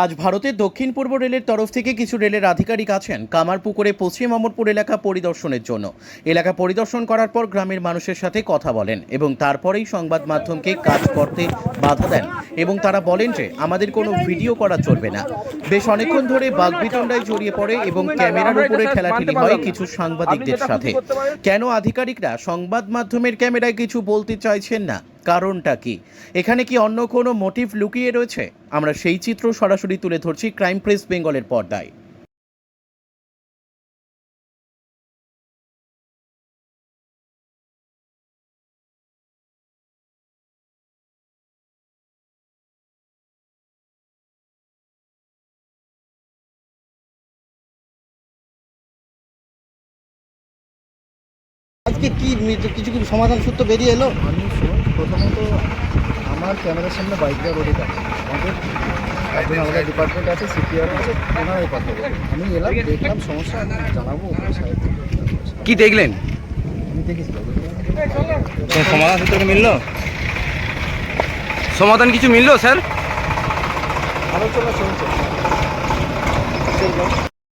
আজ ভারতের দক্ষিণ পূর্ব রেলের তরফ থেকে কিছু রেলের আধিকারিক আছেন কামারপুকুরে পশ্চিম অমরপুর এলাকা পরিদর্শনের জন্য। এলাকা পরিদর্শন করার পর গ্রামের মানুষের সাথে কথা বলেন এবং তারপরেই সংবাদ মাধ্যমকে কাজ করতে বাধা দেন। এবং তারা বলেন যে আমাদের কোনো ভিডিও করা চলবে না। বেশ অনেকক্ষণ ধরে বাগবিতণ্ডায় জড়িয়ে পড়ে এবং ক্যামেরার উপরে ঠেলাঠেলি হয় কিছু সাংবাদিকদের সাথে। কেন আধিকারিকরা সংবাদ মাধ্যমের ক্যামেরায় কিছু বলতে চাইছেন না? কারণটা কি? এখানে কি অন্য কোনো মোটিভ লুকিয়ে রয়েছে? আমরা সেই চিত্র সরাসরি তুলে ধরছি ক্রাইম প্রেস বেঙ্গলের পর্দায়। আজকে কি কিছু কিছু সমাধান সূত্র বেরিয়ে এলো? আমি প্রথমত আমার ক্যামেরার সামনে বাইকটা রোডে থাকে আমাদের একজন আমাদের ডিপার্টমেন্ট আছে সিপিআর আছে ওনারাই কথা বলবে আমি এলাম দেখলাম সমস্যা আমি জানাব। কি দেখলেন? আমি দেখেছিলাম সমাধান সূত্র মিলল? সমাধান কিছু মিললো স্যার? আলোচনা চলছে